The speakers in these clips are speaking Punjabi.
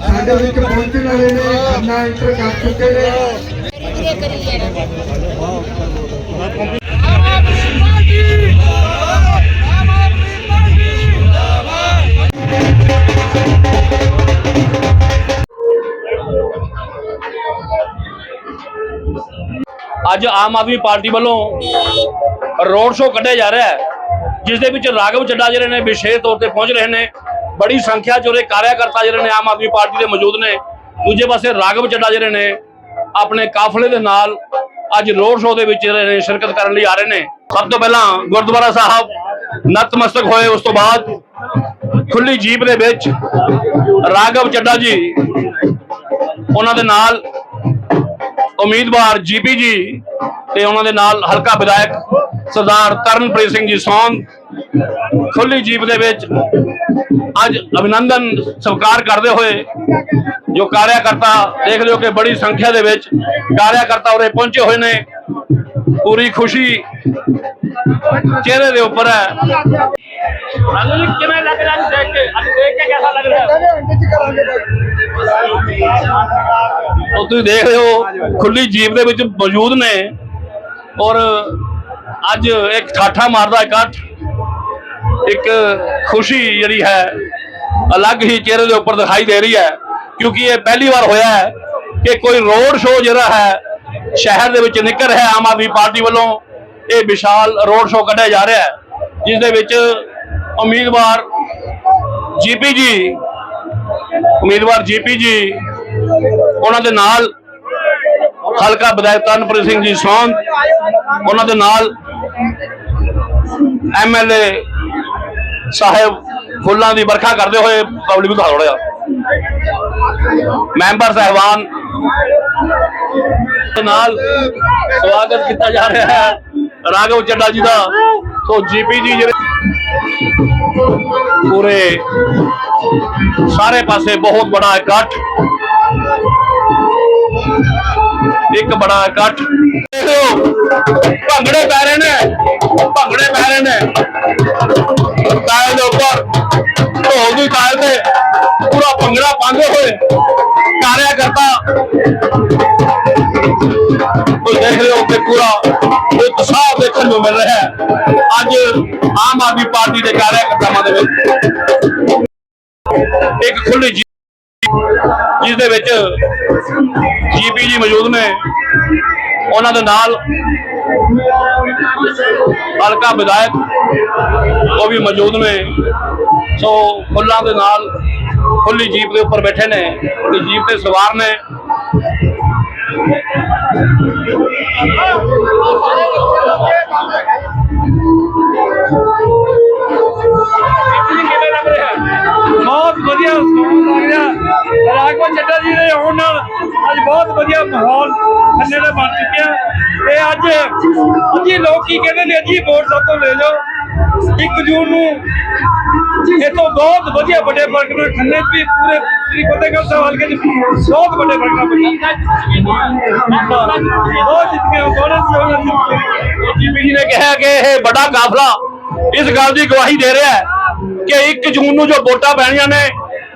ਸਾਡੇ ਵਿੱਚ ਪਹੁੰਚਣ ਵਾਲੇ ਨੇ ਖੰਨਾ ਇੰਟਰ ਕਰ ਚੁੱਕੇ ਨੇ। ਅੱਜ ਆਮ ਆਦਮੀ ਪਾਰਟੀ ਵੱਲੋਂ ਰੋਡ ਸ਼ੋਅ ਕੱਢਿਆ ਜਾ ਰਿਹਾ ਹੈ। ਜਿਸ ਦੇ ਵਿੱਚ ਰਾਘਵ ਚੱਡਾ ਜਿਹੜੇ ਨੇ ਵਿਸ਼ੇਸ਼ ਤੌਰ ਤੇ ਪਹੁੰਚ ਰਹੇ ਨੇ, ਬੜੀ ਸੰਖਿਆ ਚ ਉਹਦੇ ਕਾਰਿਆਕਰਤਾ ਜਿਹੜੇ ਨੇ ਆਮ ਆਦਮੀ ਪਾਰਟੀ ਦੇ ਮੌਜੂਦ ਨੇ। ਦੂਜੇ ਪਾਸੇ ਰਾਘਵ ਚੱਡਾ ਜਿਹੜੇ ਨੇ, ਆਪਣੇ ਕਾਫਲੇ ਦੇ ਨਾਲ ਅੱਜ ਰੋਡ ਸ਼ੋਅ ਦੇ ਵਿੱਚ ਜਿਹੜੇ ਨੇ ਸ਼ਿਰਕਤ ਕਰਨ ਲਈ ਆ ਰਹੇ ਨੇ। ਸਭ ਤੋਂ ਪਹਿਲਾਂ ਗੁਰਦੁਆਰਾ ਸਾਹਿਬ ਨਤਮਸਤਕ ਹੋਏ, ਉਸ ਤੋਂ ਬਾਅਦ ਖੁੱਲੀ ਜੀਪ ਦੇ ਵਿੱਚ ਰਾਘਵ ਚੱਡਾ ਜੀ, ਉਹਨਾਂ ਦੇ ਨਾਲ ਉਮੀਦਵਾਰ ਜੀਪੀ ਜੀ ਤੇ ਉਹਨਾਂ ਦੇ ਨਾਲ ਹਲਕਾ ਵਿਧਾਇਕ ਸਰਦਾਰ ਤਰਨਪ੍ਰੀਤ ਸਿੰਘ ਜੀ ਸੌਂਦ ਖੁੱਲੀ ਜੀਪ ਦੇ ਵਿੱਚ ਅੱਜ ਅਭਿਨੰਦਨ ਸਵੀਕਾਰ ਕਰਦੇ ਹੋਏ ਜੋ ਕਾਰਿਆਕਰਤਾ ਦੇਖ ਲਿਓ ਕਿ ਬੜੀ ਸੰਖਿਆ ਦੇ ਵਿੱਚ ਕਾਰਿਆਕਰਤਾ ਉਰੇ ਪਹੁੰਚੇ ਹੋਏ ਨੇ। ਪੂਰੀ ਖੁਸ਼ੀ ਚਿਹਰੇ ਦੇ ਉੱਪਰ ਹੈ। ਰਾਜੂ ਜੀ ਕਿਵੇਂ ਲੱਗ ਰਿਹਾ ਦੇਖ ਕੇ? ਅੱਜ ਦੇਖ ਕੇ ਕਿਹਦਾ ਲੱਗ ਰਿਹਾ? ਉਹ ਤੁਸੀਂ ਦੇਖ ਰਹੇ ਹੋ ਖੁੱਲੀ ਜੀਪ ਦੇ ਵਿੱਚ ਮੌਜੂਦ ਨੇ ਔਰ ਅੱਜ ਇੱਕ ਠਾਠਾ ਮਾਰਦਾ ਇਕੱਠ ਇੱਕ ਖੁਸ਼ੀ ਜਿਹੜੀ ਹੈ, ਅਲੱਗ ਹੀ ਚਿਹਰੇ ਦੇ ਉੱਪਰ ਦਿਖਾਈ ਦੇ ਰਹੀ ਹੈ, ਕਿਉਂਕਿ ਇਹ ਪਹਿਲੀ ਵਾਰ ਹੋਇਆ ਹੈ ਕਿ ਕੋਈ ਰੋਡ ਸ਼ੋਅ ਜਿਹੜਾ ਹੈ, ਸ਼ਹਿਰ ਦੇ ਵਿੱਚ ਨਿਕਲ ਰਿਹਾ ਆਮ ਆਦਮੀ ਪਾਰਟੀ ਵੱਲੋਂ। ਇਹ ਵਿਸ਼ਾਲ ਰੋਡ ਸ਼ੋਅ ਕੱਢਿਆ ਜਾ ਰਿਹਾ ਹੈ, ਜਿਸ ਦੇ ਵਿੱਚ ਉਮੀਦਵਾਰ ਜੀਪੀ ਜੀ, ਉਮੀਦਵਾਰ ਜੀਪੀ ਜੀ, ਉਹਨਾਂ ਦੇ ਨਾਲ ਹਲਕਾ ਵਿਧਾਇਕ ਤਨਪ੍ਰੀਤ ਸਿੰਘ ਜੀ ਸੌਂਦ, ਉਹਨਾਂ ਦੇ ਨਾਲ ਐਮਐਲਏ ਸਾਹਿਬ ਫੁੱਲਾਂ ਦੀ ਵਰਖਾ ਕਰਦੇ ਹੋਏ ਪਬਲਿਕ ਨੂੰ ਦਿਖਾ ਰਿਹਾ ਮੈਂਬਰ ਸਾਹਿਬਾਨ ਨਾਲ ਸਵਾਗਤ ਕੀਤਾ ਜਾ ਰਿਹਾ ਹੈ। ਰਾਘਵ ਚੱਡਾ ਜੀ ਦਾ। ਸੋ ਜੀਪੀ ਜੀ ਜਿਹੜੇ ਪੂਰੇ ਸਾਰੇ ਪਾਸੇ ਬਹੁਤ ਬੜਾ ਇਕੱਠ ਇੱਕ ਬੜਾ ਇਕੱਠ। ਦੇਖੋ ਭੰਗੜੇ ਪੈ ਰਹੇ ਨੇ, ਭੰਗੜੇ ਪੈ ਰਹੇ ਨੇ। ਤਾਲ ਦੇ ਉੱਪਰ, ਢੋਲ ਦੀ ਤਾਲ ਤੇ ਪੂਰਾ ਭੰਗੜਾ ਪਾਉਂਦੇ ਹੋਏ ਕਾਰਿਆਕਰਤਾ ਉਹ ਦੇਖ ਰਹੇ ਹੋ ਕਿ ਪੂਰਾ ਉਤਸ਼ਾਹ ਦੇਖਣ ਨੂੰ ਮਿਲ ਰਿਹਾ ਹੈ। ਅੱਜ ਆਮ ਆਦਮੀ ਪਾਰਟੀ ਦੇ ਕਾਰਿਆਕਰਤਾਵਾਂ ਦੇ ਵਿੱਚ ਇੱਕ ਖੁੱਲੀ ਜੀ ਜਿਸ ਦੇ ਵਿੱਚ ਜੀਪੀ ਜੀ ਮੌਜੂਦ ਨੇ। ਉਹਨਾਂ ਦੇ ਨਾਲ ਹਲਕਾ ਵਿਧਾਇਕ ਉਹ ਵੀ ਮੌਜੂਦ ਨੇ। ਸੋ ਫੁੱਲਾਂ ਦੇ ਨਾਲ ਖੁੱਲੀ ਜੀਪ ਦੇ ਉੱਪਰ ਬੈਠੇ ਨੇ ਤੇ ਜੀਪ ਤੇ ਸਵਾਰ ਨੇ। ਬਹੁਤ ਵਧੀਆ ਸੌਂਗ ਲੱਗ ਰਿਹਾ ਰਾਘਵ ਚੱਡਾ ਜੀ ਦੇ ਆਉਣ ਨਾਲ ਅੱਜ ਬਹੁਤ ਵਧੀਆ ਮਾਹੌਲ ਖੰਨੇ ਦਾ ਬਣ ਚੁੱਕਿਆ। ਤੇ ਅੱਜ ਅੱਜ ਹੀ ਲੋਕ ਕੀ ਕਹਿੰਦੇ ਨੇ ਅੱਜ ਹੀ ਵੋਟ ਸਭ ਤੋਂ ਲੈ ਲਓ ਇੱਕ ਜੂਨ ਨੂੰ ਇਹ ਤੋਂ ਬਹੁਤ ਵਧੀਆ ਵੱਡੇ ਫ਼ਰਕ ਨਾਲ ਖੰਨੇ 'ਚ ਵੀ ਪੂਰੇ ਸ੍ਰੀ ਫਤਿਹਗੜ੍ਹ ਸਾਹਿਬ ਹਲਕੇ 'ਚ ਬਹੁਤ ਵੱਡੇ ਫ਼ਰਕ ਨਾਲ ਬਹੁਤ ਜਿੱਤ ਗਏ ਬਹੁਤ ਜੀਪੀ ਜੀ ਨੇ ਕਿਹਾ ਕਿ ਇਹ ਵੱਡਾ ਕਾਫਲਾ ਇਸ ਗੱਲ ਦੀ ਗਵਾਹੀ ਦੇ ਰਿਹਾ ਹੈ ਕਿ 1 ਜੂਨ ਨੂੰ ਜੋ ਵੋਟਾਂ ਪੈਣੀਆਂ ਨੇ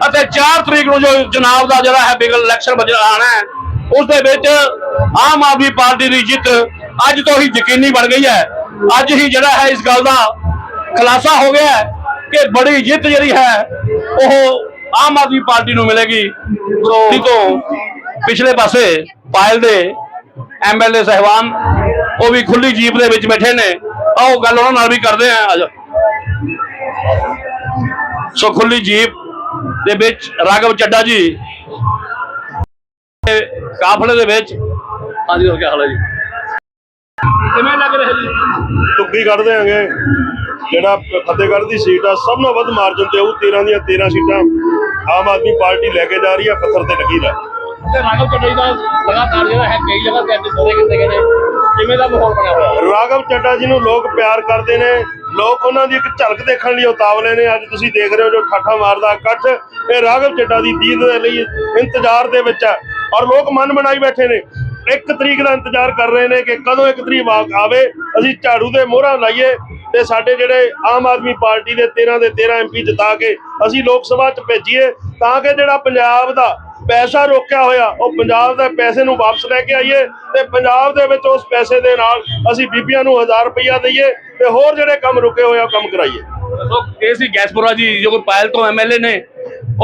ਅਤੇ 4 ਤਰੀਕ ਨੂੰ ਜੋ ਚੁਣਾਵ ਦਾ ਜਿਹੜਾ ਹੈ ਬਿਗਲ ਇਲੈਕਸ਼ਨ ਵਜਾ ਆਣਾ ਹੈ ਉਸ ਦੇ ਵਿੱਚ ਆਮ ਆਦਮੀ ਪਾਰਟੀ ਦੀ ਜਿੱਤ ਅੱਜ ਤੋਂ ਹੀ ਯਕੀਨੀ ਬਣ ਗਈ ਹੈ। ਅੱਜ ਹੀ ਜਿਹੜਾ ਹੈ ਇਸ ਗੱਲ ਦਾ ਖੁਲਾਸਾ ਹੋ ਗਿਆ ਹੈ ਕਿ ਬੜੀ ਜਿੱਤ ਜਿਹੜੀ ਹੈ ਉਹ ਆਮ ਆਦਮੀ ਪਾਰਟੀ ਨੂੰ ਮਿਲੇਗੀ। ਤੋਂ ਪਿਛਲੇ ਪਾਸੇ ਪਾਇਲ ਦੇ ਐਮਐਲਏ ਸਹਿਬਾਨ ਉਹ ਵੀ ਖੁੱਲੀ ਜੀਪ ਦੇ ਵਿੱਚ ਬੈਠੇ ਨੇ। ਆਓ ਗੱਲ ਉਹਨਾਂ ਨਾਲ ਵੀ ਕਰਦੇ ਆ ਸੋ ਖੁੱਲੀ ਜੀਪ ਦੇ ਵਿੱਚ ਰਾਘਵ ਚੱਡਾ ਜੀ। ਕਾਫਲੇ ਦੇ ਵਿੱਚ। ਹਾਂਜੀ ਹੋਰ ਕੀ ਹਾਲ ਹੈ ਜੀ? ਕਿਵੇਂ ਲੱਗ ਰਿਹਾ ਜੀ? ਟੁੱਕੀ ਕੱਢ ਦੇਾਂਗੇ ਜਿਹੜਾ ਫਤਿਹਗੜ੍ਹ ਦੀ ਸੀਟ ਆ ਸਭ ਨਾਲੋਂ ਵੱਧ ਮਾਰਜਨ ਤੇ ਉਹ 13 ਦੀਆਂ 13 ਸੀਟਾਂ ਆਮ ਆਦਮੀ ਪਾਰਟੀ ਲੈ ਕੇ ਜਾ ਰਹੀ ਆ ਪੱਥਰ ਤੇ ਲੱਗੀ ਦਾ। ਤੇ ਰਾਘਵ ਚੱਡਾ ਜੀ ਦਾ ਲਗਾਤਾਰ ਜਿਹੜਾ ਹੈ ਕਈ ਜਗ੍ਹਾ ਤੇ ਅੱਜ ਦੌਰੇ ਕੀਤੇ ਨੇ। ਕਿਵੇਂ ਦਾ ਮਾਹੌਲ ਬਣਿਆ ਹੋਇਆ? ਹੈ ਰਾਘਵ ਚੱਡਾ ਜੀ ਨੂੰ ਲੋਕ ਪਿਆਰ ਕਰਦੇ ਨੇ। ਲੋਕ ਉਹਨਾਂ ਦੀ ਇੱਕ ਝਲਕ ਦੇਖਣ ਲਈ ਉਤਾਵਲੇ ਨੇ। ਅੱਜ ਤੁਸੀਂ ਦੇਖ ਰਹੇ ਹੋ ਜੋ ਠਾਠਾ ਮਾਰਦਾ ਇਕੱਠ ਇਹ ਰਾਘਵ ਚੱਡਾ ਦੀ ਦੀਦ ਦੇ ਲਈ ਇੰਤਜ਼ਾਰ ਦੇ ਵਿੱਚ ਹੈ। ਔਰ ਲੋਕ ਮਨ ਬਣਾਈ ਬੈਠੇ ਨੇ। ਇੱਕ ਤਰੀਕ ਦਾ ਇੰਤਜ਼ਾਰ ਕਰ ਰਹੇ ਨੇ ਕਿ ਕਦੋਂ ਇੱਕ ਤਰੀਕ ਆ- ਆਵੇ। ਅਸੀਂ ਝਾੜੂ ਦੇ ਮੋਹਰਾਂ ਲਾਈਏ ਤੇ ਸਾਡੇ ਜਿਹੜੇ ਆਮ ਆਦਮੀ ਪਾਰਟੀ ਦੇ 13 ਦੇ 13 ਐਮਪੀ ਜਿਤਾ ਕੇ ਅਸੀਂ ਲੋਕ ਸਭਾ 'ਚ ਭੇਜੀਏ ਤਾਂ ਕਿ ਜਿਹੜਾ ਪੰਜਾਬ ਦਾ ਪੈਸਾ ਰੋਕਿਆ ਹੋਇਆ, ਉਹ ਪੰਜਾਬ ਦੇ ਪੈਸੇ ਨੂੰ ਵਾਪਸ ਲੈ ਕੇ ਆਈਏ ਤੇ ਪੰਜਾਬ ਦੇ ਵਿੱਚ ਉਸ ਪੈਸੇ ਦੇ ਨਾਲ ਅਸੀਂ ਬੀਬੀਆਂ ਨੂੰ 1000 ਰੁਪਇਆ ਦਈਏ ਤੇ ਹੋਰ ਜਿਹੜੇ ਕੰਮ ਰੁਕੇ ਹੋਏ ਆ ਕੰਮ ਕਰਾਈਏ। ਸੋ ਇਹ ਸੀ ਗੈਸਪੁਰਾ ਜੀ, ਜੋ ਪਾਇਲ ਤੋਂ ਐਮਐਲਏ ਨੇ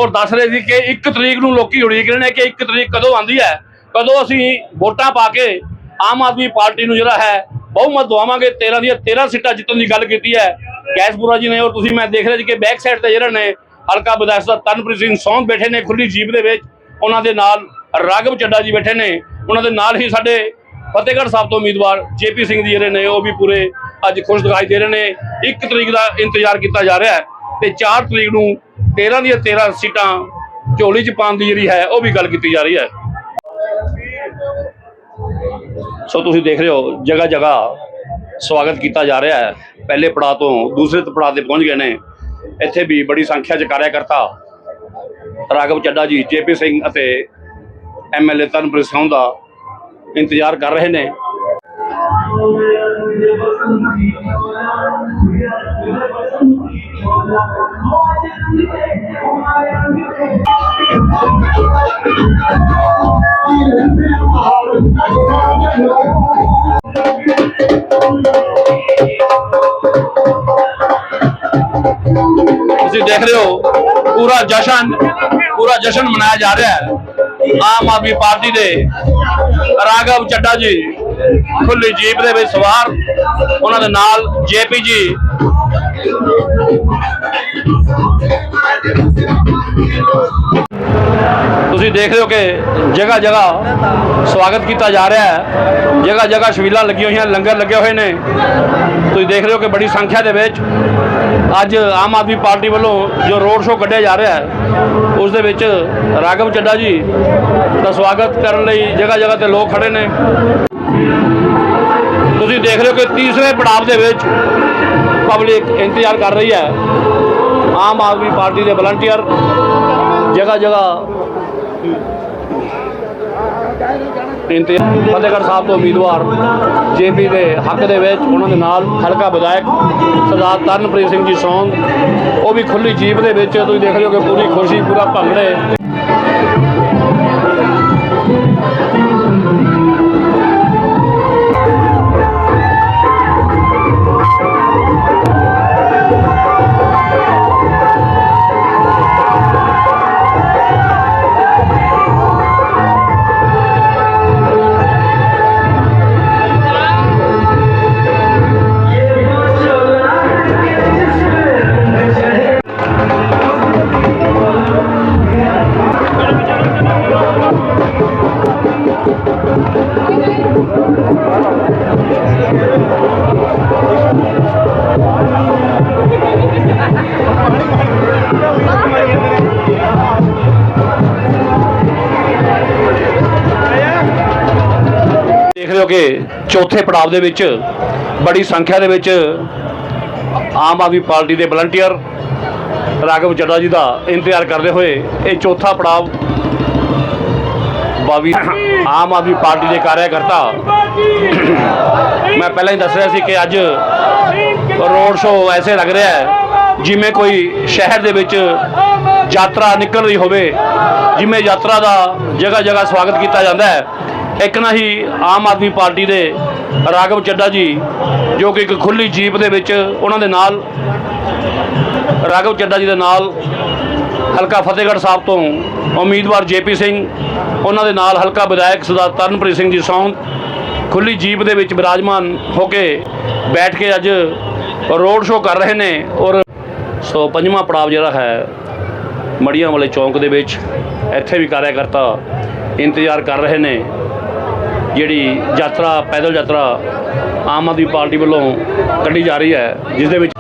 ਔਰ ਦੱਸ ਰਹੇ ਸੀ ਕਿ 1 ਤਰੀਕ ਨੂੰ ਲੋਕੀ ਉਡੀਕ ਰਹੇ ਨੇ ਕਿ 1 ਤਰੀਕ ਕਦੋਂ ਆਂਦੀ ਹੈ, ਕਦੋਂ ਅਸੀਂ ਵੋਟਾਂ ਪਾ ਕੇ ਆਮ ਆਦਮੀ ਪਾਰਟੀ ਨੂੰ ਜਿਹੜਾ ਹੈ ਬਹੁਮਤ ਦਵਾਵਾਂਗੇ। 13 ਦੀਆਂ 13 ਸੀਟਾਂ ਜਿੱਤਣ ਦੀ ਗੱਲ ਕੀਤੀ ਹੈ। ਗੈਸਪੁਰਾ ਜੀ ਨੇ ਔਰ ਤੁਸੀਂ ਮੈਂ ਦੇਖ ਰਿਹਾ ਜੀ ਕਿ ਬੈਕ ਸਾਈਡ ਤੇ ਜਿਹੜਾ ਨੇ ਹਲਕਾ ਵਿਧਾਇਕ ਦਾ ਤਨਪ੍ਰੀਤ ਸਿੰਘ ਸੌਂਦ ਬੈਠੇ ਨੇ ਖੁੱਲੀ ਜੀਪ ਦੇ ਵਿੱਚ। ਉਹਨਾਂ ਦੇ ਨਾਲ ਰਾਘਵ ਚੱਡਾ ਜੀ ਬੈਠੇ ਨੇ। ਉਹਨਾਂ ਦੇ ਨਾਲ ਹੀ ਸਾਡੇ ਫਤਿਹਗੜ੍ਹ ਸਾਹਿਬ ਤੋਂ ਉਮੀਦਵਾਰ ਜੇਪੀ ਸਿੰਘ ਜੀ ਜਿਹੜੇ ਨੇ, ਉਹ ਵੀ ਪੂਰੇ ਅੱਜ ਖੁਸ਼ ਦਿਖਾਈ ਦੇ ਰਹੇ ਨੇ। 1 ਤਰੀਕ ਦਾ ਇੰਤਜ਼ਾਰ ਕੀਤਾ ਜਾ ਰਿਹਾ ਹੈ ਤੇ 4 ਤਰੀਕ ਨੂੰ 13 ਦੀਆਂ 13 ਸੀਟਾਂ ਝੋਲੀ 'ਚ ਪਾਉਣ ਦੀ ਜਿਹੜੀ ਹੈ, ਉਹ ਵੀ ਗੱਲ ਕੀਤੀ ਜਾ ਰਹੀ ਹੈ। ਸੋ ਤੁਸੀਂ ਦੇਖ ਰਹੇ ਹੋ, ਜਗ੍ਹਾ ਜਗ੍ਹਾ ਸਵਾਗਤ ਕੀਤਾ ਜਾ ਰਿਹਾ ਹੈ। ਪਹਿਲੇ ਪੜਾਅ ਤੋਂ ਦੂਸਰੇ ਪੜਾਅ ਤੇ ਪਹੁੰਚ ਗਏ ਨੇ। ਇੱਥੇ ਵੀ ਬੜੀ ਸੰਖਿਆ 'ਚ ਕਾਰਿਆਕਰਤਾ ਰਾਘਵ ਚੱਡਾ ਜੀ ਜੇਪੀ ਸਿੰਘ ਅਤੇ ਐਮਐਲਏ ਤਨਪ੍ਰੀਤ ਸਿੰਘ ਦਾ ਇੰਤਜ਼ਾਰ ਕਰ ਰਹੇ ਨੇ। ਤੁਸੀਂ ਦੇਖ ਰਹੇ ਹੋ ਪੂਰਾ ਜਸ਼ਨ ਪੂਰਾ ਜਸ਼ਨ ਮਨਾਇਆ ਜਾ ਰਿਹਾ ਹੈ। ਆਮ ਆਦਮੀ ਪਾਰਟੀ ਦੇ ਰਾਘਵ ਚੱਡਾ ਜੀ ਖੁੱਲੀ ਜੀਪ ਦੇ ਵਿੱਚ ਸਵਾਰ, ਉਹਨਾਂ ਦੇ ਨਾਲ ਜੇਪੀ ਜੀ। ਤੁਸੀਂ ਦੇਖ ਰਹੇ ਹੋ ਕਿ ਜਗ੍ਹਾ ਜਗ੍ਹਾ ਸਵਾਗਤ ਕੀਤਾ ਜਾ ਰਿਹਾ ਹੈ। ਜਗ੍ਹਾ ਜਗ੍ਹਾ ਛਬੀਲਾਂ ਲੱਗੀਆਂ ਹੋਈਆਂ, ਲੰਗਰ ਲੱਗੇ ਹੋਏ ਨੇ। ਤੁਸੀਂ ਦੇਖ ਰਹੇ ਹੋ ਕਿ ਬੜੀ ਸੰਖਿਆ ਦੇ ਵਿੱਚ ਅੱਜ ਆਮ ਆਦਮੀ ਪਾਰਟੀ ਵੱਲੋਂ ਜੋ ਰੋਡ ਸ਼ੋਅ ਕੱਢਿਆ ਜਾ ਰਿਹਾ ਹੈ, ਉਸ ਦੇ ਵਿੱਚ ਰਾਘਵ ਚੱਡਾ ਜੀ ਦਾ ਸਵਾਗਤ ਕਰਨ ਲਈ ਜਗ੍ਹਾ ਜਗ੍ਹਾ ਤੇ ਲੋਕ ਖੜੇ ਨੇ। ਤੁਸੀਂ ਦੇਖ ਰਹੇ ਹੋ ਕਿ ਤੀਸਰੇ ਪੜਾਅ ਦੇ ਵਿੱਚ ਪਬਲਿਕ ਇੰਤਜ਼ਾਰ ਕਰ ਰਹੀ ਹੈ। ਆਮ ਆਦਮੀ ਪਾਰਟੀ ਦੇ ਵਲੰਟੀਅਰ ਜਗ੍ਹਾ ਜਗ੍ਹਾ ਇੰਤਜ਼ਾਰ ਫਤਿਹਗੜ੍ਹ ਸਾਹਿਬ ਤੋਂ ਉਮੀਦਵਾਰ ਜੇਪੀ ਦੇ ਹੱਕ ਦੇ ਵਿੱਚ ਉਹਨਾਂ ਦੇ ਨਾਲ ਹਲਕਾ ਵਿਧਾਇਕ ਸਰਦਾਰ ਤਰਨਪ੍ਰੀਤ ਸਿੰਘ ਜੀ ਸੌਂਗ ਉਹ ਵੀ ਖੁੱਲੀ ਜੀਪ ਦੇ ਵਿੱਚ, ਤੁਸੀਂ ਦੇਖ ਰਹੇ ਹੋ ਕਿ ਪੂਰੀ ਖੁਸ਼ੀ ਪੂਰਾ ਭੰਗੜੇ ਕਿ ਚੌਥੇ ਪੜਾਅ ਦੇ ਵਿੱਚ, ਬੜੀ ਸੰਖਿਆ ਦੇ ਵਿੱਚ ਆਮ ਆਦਮੀ ਪਾਰਟੀ ਦੇ ਵਲੰਟੀਅਰ ਰਾਘਵ ਚੱਡਾ ਜੀ ਦਾ ਇੰਤਜ਼ਾਰ ਕਰਦੇ ਹੋਏ ਇਹ ਚੌਥਾ ਪੜਾਅ ਬਾਵੀ ਆਮ ਆਦਮੀ ਪਾਰਟੀ ਦੇ ਕਾਰਿਆਕਰਤਾ ਮੈਂ ਪਹਿਲਾਂ ਹੀ ਦੱਸ ਰਿਹਾ ਸੀ ਕਿ ਅੱਜ ਰੋਡ ਸ਼ੋਅ ਐਸੇ ਲੱਗ ਰਿਹਾ ਹੈ ਜਿਵੇਂ ਕੋਈ ਸ਼ਹਿਰ ਦੇ ਵਿੱਚ ਯਾਤਰਾ ਨਿਕਲ ਰਹੀ ਹੋਵੇ, ਜਿਵੇਂ ਯਾਤਰਾ ਦਾ ਜਗ੍ਹਾ ਜਗ੍ਹਾ ਸਵਾਗਤ ਕੀਤਾ ਜਾਂਦਾ ਹੈ। ਇੱਕ ਨਾ ਹੀ ਆਮ ਆਦਮੀ ਪਾਰਟੀ ਦੇ ਰਾਘਵ ਚੱਡਾ ਜੀ, ਜੋ ਕਿ ਇੱਕ ਖੁੱਲੀ ਜੀਪ ਦੇ ਵਿੱਚ ਉਹਨਾਂ ਦੇ ਨਾਲ, ਰਾਘਵ ਚੱਡਾ ਜੀ ਦੇ ਨਾਲ ਹਲਕਾ ਫਤਿਹਗੜ੍ਹ ਸਾਹਿਬ ਤੋਂ ਉਮੀਦਵਾਰ ਜੇਪੀ ਸਿੰਘ, ਉਹਨਾਂ ਦੇ ਨਾਲ ਹਲਕਾ ਵਿਧਾਇਕ ਸਰਦਾਰ ਤਰਨਪ੍ਰੀਤ ਸਿੰਘ ਜੀ ਸੌਂਦ ਖੁੱਲੀ ਜੀਪ ਦੇ ਵਿੱਚ ਬਿਰਾਜਮਾਨ ਹੋ ਕੇ ਬੈਠ ਕੇ ਅੱਜ ਰੋਡ ਸ਼ੋਅ ਕਰ ਰਹੇ ਨੇ ਔਰ ਸੋ ਪੰਜਵਾਂ ਪੜਾਅ ਜਿਹੜਾ ਹੈ, ਮੜੀਆਂ ਵਾਲੇ ਚੌਂਕ ਦੇ ਵਿੱਚ ਇੱਥੇ ਵੀ ਕਾਰਿਆਕਰਤਾ ਇੰਤਜ਼ਾਰ ਕਰ ਰਹੇ ਨੇ। ਜਿਹੜੀ ਯਾਤਰਾ, ਪੈਦਲ ਯਾਤਰਾ ਆਮ ਆਦਮੀ ਪਾਰਟੀ ਵੱਲੋਂ ਕੱਢੀ ਜਾ ਰਹੀ ਹੈ, ਜਿਸ ਦੇ ਵਿੱਚ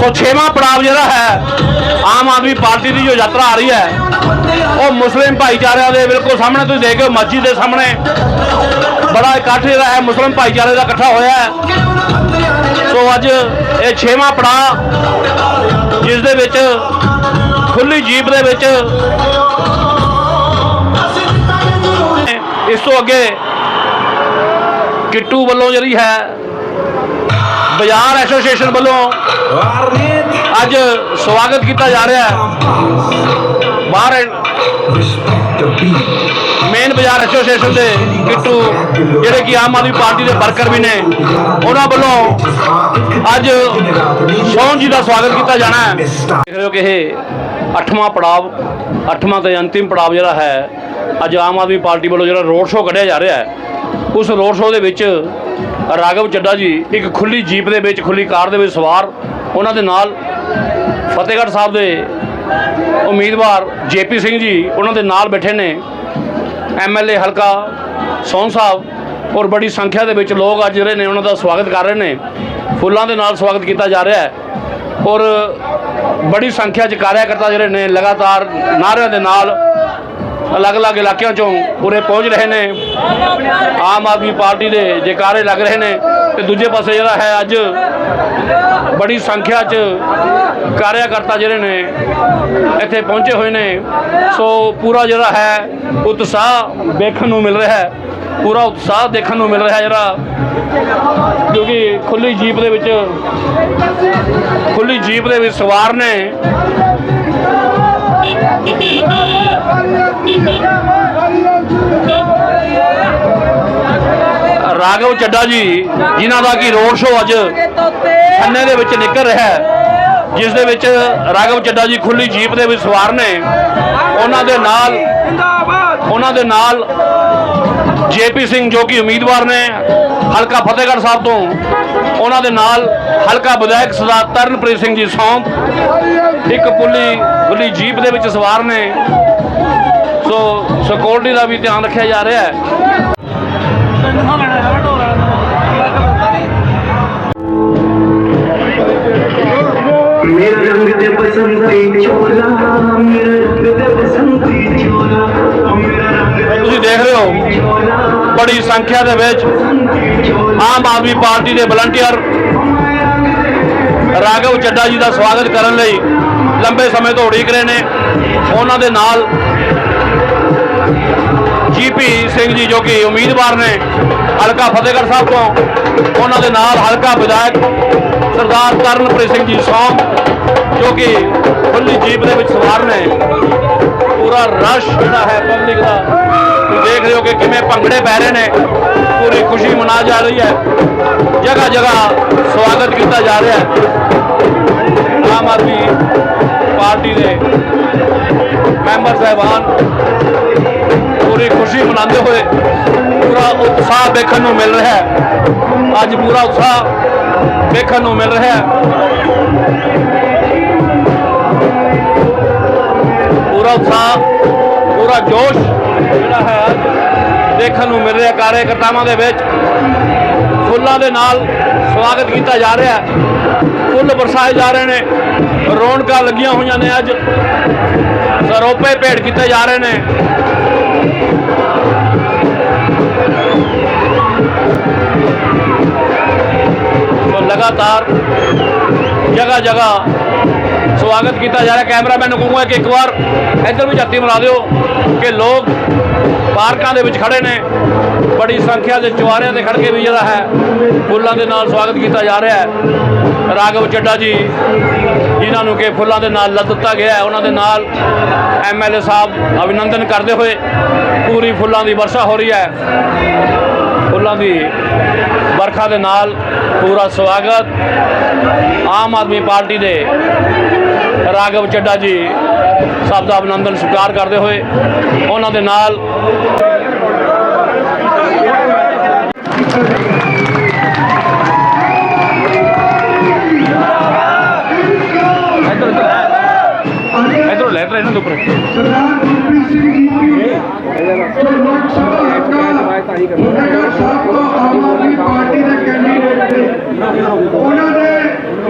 ਸੋ ਛੇਵਾਂ ਪੜਾਅ ਜਿਹੜਾ ਹੈ, ਆਮ ਆਦਮੀ ਪਾਰਟੀ ਦੀ ਜੋ ਯਾਤਰਾ ਆ ਰਹੀ ਹੈ, ਉਹ ਮੁਸਲਿਮ ਭਾਈਚਾਰਿਆਂ ਦੇ ਬਿਲਕੁਲ ਸਾਹਮਣੇ, ਤੁਸੀਂ ਦੇਖ ਹੋ ਮਸਜਿਦ ਦੇ ਸਾਹਮਣੇ। ਬੜਾ ਇਕੱਠ ਜਿਹੜਾ ਹੈ, ਮੁਸਲਿਮ ਭਾਈਚਾਰੇ ਦਾ ਇਕੱਠਾ ਹੋਇਆ ਹੈ। ਸੋ ਅੱਜ ਇਹ ਛੇਵਾਂ ਪੜਾਅ, ਜਿਸ ਦੇ ਵਿੱਚ ਖੁੱਲੀ ਜੀਪ ਦੇ ਵਿੱਚ ਇਸ ਤੋਂ ਅੱਗੇ ਕਿੱਟੂ ਵੱਲੋਂ ਜਿਹੜੀ ਹੈ, ਬਾਜ਼ਾਰ ਐਸੋਸੀਏਸ਼ਨ ਵੱਲੋਂ ਅੱਜ ਸਵਾਗਤ ਕੀਤਾ ਜਾ ਰਿਹਾ ਹੈ। ਬਾਹਰ ਮੇਨ ਬਾਜ਼ਾਰ ਐਸੋਸੀਏਸ਼ਨ ਦੇ ਕਿੱਟੂ, ਜਿਹੜੇ ਕਿ ਆਮ ਆਦਮੀ ਪਾਰਟੀ ਦੇ ਵਰਕਰ ਵੀ ਨੇ, ਉਹਨਾਂ ਵੱਲੋਂ ਅੱਜ ਸੋਹਣ ਜੀ ਦਾ ਸਵਾਗਤ ਕੀਤਾ ਜਾਣਾ ਹੈ। ਦੇਖ ਰਹੇ ਹੋ ਕਿ ਇਹ ਅੱਠਵਾਂ ਪੜਾਵ, ਅੱਠਵਾਂ ਤੇ ਅੰਤਿਮ ਪੜਾਵ ਜਿਹੜਾ ਹੈ, ਅੱਜ ਆਮ ਆਦਮੀ ਪਾਰਟੀ ਵੱਲੋਂ ਜਿਹੜਾ ਰੋਡ ਸ਼ੋਅ ਕੱਢਿਆ ਜਾ ਰਿਹਾ ਹੈ, ਉਸ ਰੋਡ ਸ਼ੋਅ ਦੇ ਵਿੱਚ ਰਾਘਵ ਚੱਡਾ ਜੀ ਇੱਕ ਖੁੱਲੀ ਜੀਪ ਦੇ ਵਿੱਚ ਖੁੱਲੀ ਕਾਰ ਦੇ ਵਿੱਚ ਸਵਾਰ, ਉਹਨਾਂ ਦੇ ਨਾਲ ਫਤਿਹਗੜ੍ਹ ਸਾਹਿਬ ਦੇ ਉਮੀਦਵਾਰ ਜੇਪੀ ਸਿੰਘ ਜੀ, ਉਹਨਾਂ ਦੇ ਨਾਲ ਬੈਠੇ ਨੇ ਐਮਐਲਏ ਹਲਕਾ ਸੌਂ ਸਾਹਿਬ ਔਰ ਬੜੀ ਸੰਖਿਆ ਦੇ ਵਿੱਚ ਲੋਕ ਅੱਜ ਜਿਹੜੇ ਨੇ ਉਹਨਾਂ ਦਾ ਸਵਾਗਤ ਕਰ ਰਹੇ ਨੇ, ਫੁੱਲਾਂ ਦੇ ਨਾਲ ਸਵਾਗਤ ਕੀਤਾ ਜਾ ਰਿਹਾ ਹੈ। ਔਰ ਬੜੀ ਸੰਖਿਆ 'ਚ ਕਾਰਿਆਕਰਤਾ ਜਿਹੜੇ ਨੇ ਲਗਾਤਾਰ ਨਾਅਰਿਆਂ ਦੇ ਨਾਲ ਅਲੱਗ-ਅਲੱਗ ਇਲਾਕਿਆਂ 'ਚੋਂ ਪੂਰੇ ਪਹੁੰਚ ਰਹੇ ਨੇ। ਆਮ ਆਦਮੀ ਪਾਰਟੀ ਦੇ ਜੈਕਾਰੇ ਲੱਗ ਰਹੇ ਨੇ ਤੇ ਦੂਜੇ ਪਾਸੇ ਜਿਹੜਾ ਹੈ ਅੱਜ ਬੜੀ ਸੰਖਿਆ 'ਚ ਕਾਰਿਆਕਰਤਾ ਜਿਹੜੇ ਨੇ ਇੱਥੇ ਪਹੁੰਚੇ ਹੋਏ ਨੇ। ਸੋ ਪੂਰਾ ਜਿਹੜਾ ਹੈ ਉਤਸ਼ਾਹ ਵੇਖਣ ਨੂੰ ਮਿਲ ਰਿਹਾ ਹੈ। ਪੂਰਾ ਉਤਸ਼ਾਹ ਦੇਖਣ ਨੂੰ ਮਿਲ ਰਿਹਾ ਜਿਹੜਾ ਕਿਉਂਕਿ ਖੁੱਲੀ ਜੀਪ ਦੇ ਵਿੱਚ ਖੁੱਲੀ ਜੀਪ ਦੇ ਵਿੱਚ ਸਵਾਰ ਨੇ। ਰਾਘਵ ਚੱਡਾ ਜੀ, ਜਿਨ੍ਹਾਂ ਦਾ ਕੀ ਰੋਡ ਸ਼ੋਅ ਅੱਜ ਖੰਨੇ ਦੇ ਵਿੱਚ ਨਿਕਲ ਰਿਹਾ ਹੈ, ਜਿਸ ਦੇ ਵਿੱਚ ਰਾਘਵ ਚੱਡਾ ਜੀ ਖੁੱਲੀ ਜੀਪ ਦੇ ਵਿੱਚ ਸਵਾਰ ਨੇ। ਉਹਨਾਂ ਦੇ ਨਾਲ ਉਹਨਾਂ ਦੇ ਨਾਲ ਜੇਪੀ ਸਿੰਘ ਜੋ ਕਿ ਉਮੀਦਵਾਰ ਨੇ ਹਲਕਾ ਫਤਿਹਗੜ੍ਹ ਸਾਹਿਬ ਤੋਂ, ਉਹਨਾਂ ਦੇ ਨਾਲ ਹਲਕਾ ਵਿਧਾਇਕ ਸਰਦਾਰ ਤਰਨਪ੍ਰੀਤ ਸਿੰਘ ਜੀ ਸੌਂਪ, ਇੱਕ ਪੁਲੀ ਗੁੱਲੀ ਜੀਪ ਦੇ ਵਿੱਚ ਸਵਾਰ ਨੇ। ਸੋ ਸਿਕਿਉਰਿਟੀ ਦਾ ਵੀ ਧਿਆਨ ਰੱਖਿਆ ਜਾ ਰਿਹਾ ਹੈ। ਤੁਸੀਂ ਦੇਖ ਰਹੇ ਹੋ, ਬੜੀ ਸੰਖਿਆ ਦੇ ਵਿੱਚ ਆਮ ਆਦਮੀ ਪਾਰਟੀ ਦੇ ਵਲੰਟੀਅਰ ਰਾਘਵ ਚੱਡਾ ਜੀ ਦਾ ਸਵਾਗਤ ਕਰਨ ਲਈ ਲੰਬੇ ਸਮੇਂ ਤੋਂ ਉਡੀਕ ਰਹੇ ਨੇ। ਉਹਨਾਂ ਦੇ ਨਾਲ ਜੀਪੀ ਸਿੰਘ ਜੀ ਜੋ ਕਿ ਉਮੀਦਵਾਰ ਨੇ, ਹਲਕਾ ਫਤਿਹਗੜ੍ਹ ਸਾਹਿਬ ਤੋਂ, ਉਹਨਾਂ ਦੇ ਨਾਲ ਹਲਕਾ ਵਿਧਾਇਕ ਸਰਦਾਰ ਕਰਨਪ੍ਰੀਤ ਸਿੰਘ ਜੀ ਸੌਂ ਜੋ ਕਿ ਖੁੱਲੀ ਜੀਪ ਦੇ ਵਿੱਚ ਸਵਾਰ ਨੇ। ਪੂਰਾ ਰਸ਼ ਜਿਹੜਾ ਹੈ ਪਬਲਿਕ ਦਾ। ਤੁਸੀਂ ਦੇਖ ਰਹੇ ਹੋ ਕਿ ਕਿਵੇਂ ਭੰਗੜੇ ਪੈ ਰਹੇ ਨੇ। ਪੂਰੀ ਖੁਸ਼ੀ ਮਨਾ ਜਾ ਰਹੀ ਹੈ। ਜਗ੍ਹਾ ਜਗ੍ਹਾ ਸਵਾਗਤ ਕੀਤਾ ਜਾ ਰਿਹਾ ਹੈ। ਆਮ ਆਦਮੀ ਪਾਰਟੀ ਦੇ ਮੈਂਬਰ ਸਾਹਿਬਾਨ ਪੂਰੀ ਖੁਸ਼ੀ ਮਨਾਉਂਦੇ ਹੋਏ ਪੂਰਾ ਉਤਸ਼ਾਹ ਦੇਖਣ ਨੂੰ ਮਿਲ ਰਿਹਾ ਹੈ। ਅੱਜ ਪੂਰਾ ਉਤਸ਼ਾਹ ਦੇਖਣ ਨੂੰ ਮਿਲ ਰਿਹਾ ਹੈ। ਪੂਰਾ ਉਤਸ਼ਾਹ ਪੂਰਾ ਜੋਸ਼ ਜਿਹੜਾ ਹੈ, ਦੇਖਣ ਨੂੰ ਮਿਲ ਰਿਹਾ ਕਾਰਜਕਰਤਾਵਾਂ ਦੇ ਵਿੱਚ। ਫੁੱਲਾਂ ਦੇ ਨਾਲ ਸਵਾਗਤ ਕੀਤਾ ਜਾ ਰਿਹਾ ਹੈ। ਫੁੱਲ ਵਰਸਾਏ ਜਾ ਰਹੇ ਨੇ, ਰੌਣਕਾਂ ਲੱਗੀਆਂ ਹੋਈਆਂ ਨੇ ਅੱਜ। ਸਰੋਪੇ ਭੇਟ ਕੀਤੇ ਜਾ ਰਹੇ ਨੇ। ਲਗਾਤਾਰ ਜਗ੍ਹਾ ਜਗ੍ਹਾ ਸਵਾਗਤ ਕੀਤਾ ਜਾ ਰਿਹਾ। ਕੈਮਰਾਮੈਨ ਨੂੰ ਕਹੂੰਗਾ ਕਿ ਇੱਕ ਵਾਰ ਇੱਧਰ ਵੀ ਝਾਤੀ ਮਰਾ ਦਿਓ ਕਿ ਲੋਕ ਪਾਰਕਾਂ ਦੇ ਵਿੱਚ ਖੜੇ ਨੇ। ਬੜੀ ਸੰਖਿਆ ਦੇ ਚੁਆਰਿਆਂ ਤੇ ਖੜ ਕੇ ਵੀ ਜਿਹੜਾ ਹੈ, ਫੁੱਲਾਂ ਦੇ ਨਾਲ ਸਵਾਗਤ ਕੀਤਾ ਜਾ ਰਿਹਾ ਹੈ। ਰਾਘਵ ਚੱਡਾ ਜੀ, ਜਿਨ੍ਹਾਂ ਨੂੰ ਕਿ ਫੁੱਲਾਂ ਦੇ ਨਾਲ ਲੱਦ ਦਿੱਤਾ ਗਿਆ ਹੈ, ਉਹਨਾਂ ਦੇ ਨਾਲ ਐਮਐਲਏ ਸਾਹਿਬ ਅਭਿਨੰਦਨ ਕਰਦੇ ਹੋਏ ਪੂਰੀ ਫੁੱਲਾਂ ਦੀ ਵਰਸ਼ਾ ਹੋ ਰਹੀ ਹੈ। ਫੁੱਲਾਂ ਦੀ ਵਰਖਾ ਦੇ ਨਾਲ ਪੂਰਾ ਸਵਾਗਤ। ਆਮ ਆਦਮੀ ਪਾਰਟੀ ਦੇ ਰਾਘਵ ਚੱਡਾ ਜੀ ਸਭ ਦਾ ਅਭਿਨੰਦਨ ਸਵੀਕਾਰ ਕਰਦੇ ਹੋਏ ਉਹਨਾਂ ਦੇ ਨਾਲ ਇਧਰੋਂ ਲੈ ਟ੍ਰੇਨ ਦੇ ਉੱਪਰ ਸਰਦਾਰ ਗੁਰਪ੍ਰੀਤ ਸਿੰਘ ਜੀ ਫਤਿਹਗੜ੍ਹ ਸਾਹਿਬ ਤੋਂ ਆਮ ਆਦਮੀ ਪਾਰਟੀ ਦੇ ਕੈਂਡੀਡੇਟ ਨੇ। ਉਹਨਾਂ ਦੇ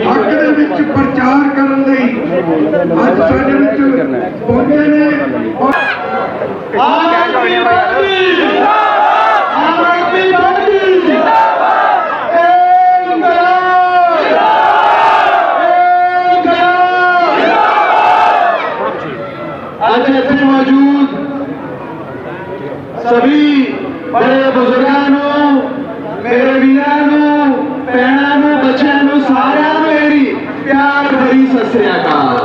ਹੱਕ ਦੇ ਵਿੱਚ ਪ੍ਰਚਾਰ ਕਰਨ ਲਈ ਅੱਜ ਸਾਡੇ ਵਿੱਚ ਪਹੁੰਚੇ ਨੇ। ਆਮ ਆਦਮੀ ਪਾਰਟੀ ਬੜੇ ਬਜ਼ੁਰਗਾਂ ਨੂੰ, ਮੇਰੇ ਵੀਰਾਂ ਨੂੰ, ਭੈਣਾਂ ਨੂੰ, ਬੱਚਿਆਂ ਨੂੰ ਸਾਰਿਆਂ ਨੂੰ ਮੇਰੀ ਪਿਆਰ ਭਰੀ ਸਤਿ ਸ੍ਰੀ ਅਕਾਲ।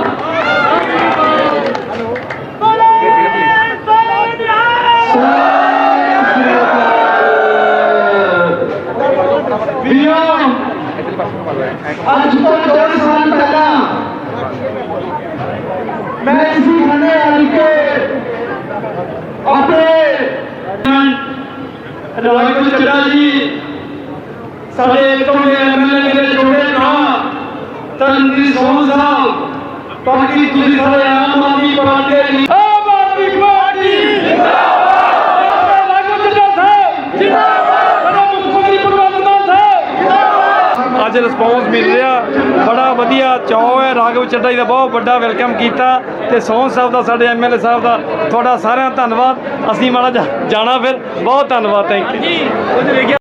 ਰਾਜੂ ਚੱਡਾ ਜੀ ਸਾਡੇ ਇਤੋਂ ਦੇ ਐਮਐਲਏ ਦੇ ਛੋਟੇ ਭਰਾ ਤਨਵੀਰ ਸੋਹ ਸਾਹਿਬ ਬਾਕੀ ਤੁਸੀਂ ਸਾਰੇ ਆਮ ਆਦਮੀ ਪਾਰਟੀ ਦੇ ਲਈ ਆਮ ਆਦਮੀ ਪਾਰਟੀ ਜਿੰਦਾਬਾਦ ਲਾਗੂ ਚੱਡਾ ਸਾਹਿਬ ਜਿੰਦਾਬਾਦ ਸਾਡਾ ਮੁੱਖ ਮੰਤਰੀ ਭਗਵੰਤ ਮਾਨ ਸਾਹਿਬ ਅੱਜ ਰਿਸਪੌਂਸ ਮਿਲ ਰਿਹਾ। ਬੜਾ ਵਧੀਆ ਚਾਅ ਹੈ। ਰਾਘਵ ਚੱਡਾ ਜੀ ਦਾ ਬਹੁਤ ਵੱਡਾ ਵੈਲਕਮ ਕੀਤਾ। ਤੇ ਸੋਹਣ ਸਾਹਿਬ ਦਾ, ਸਾਡੇ ਐਮਐਲਏ ਸਾਹਿਬ ਦਾ ਤੁਹਾਡਾ ਸਾਰਿਆਂ ਦਾ ਧੰਨਵਾਦ। ਅਸੀਂ ਮਾੜਾ ਜਿਹਾ ਜਾਣਾ ਫਿਰ। ਬਹੁਤ ਧੰਨਵਾਦ ਥੈਂਕ ਯੂ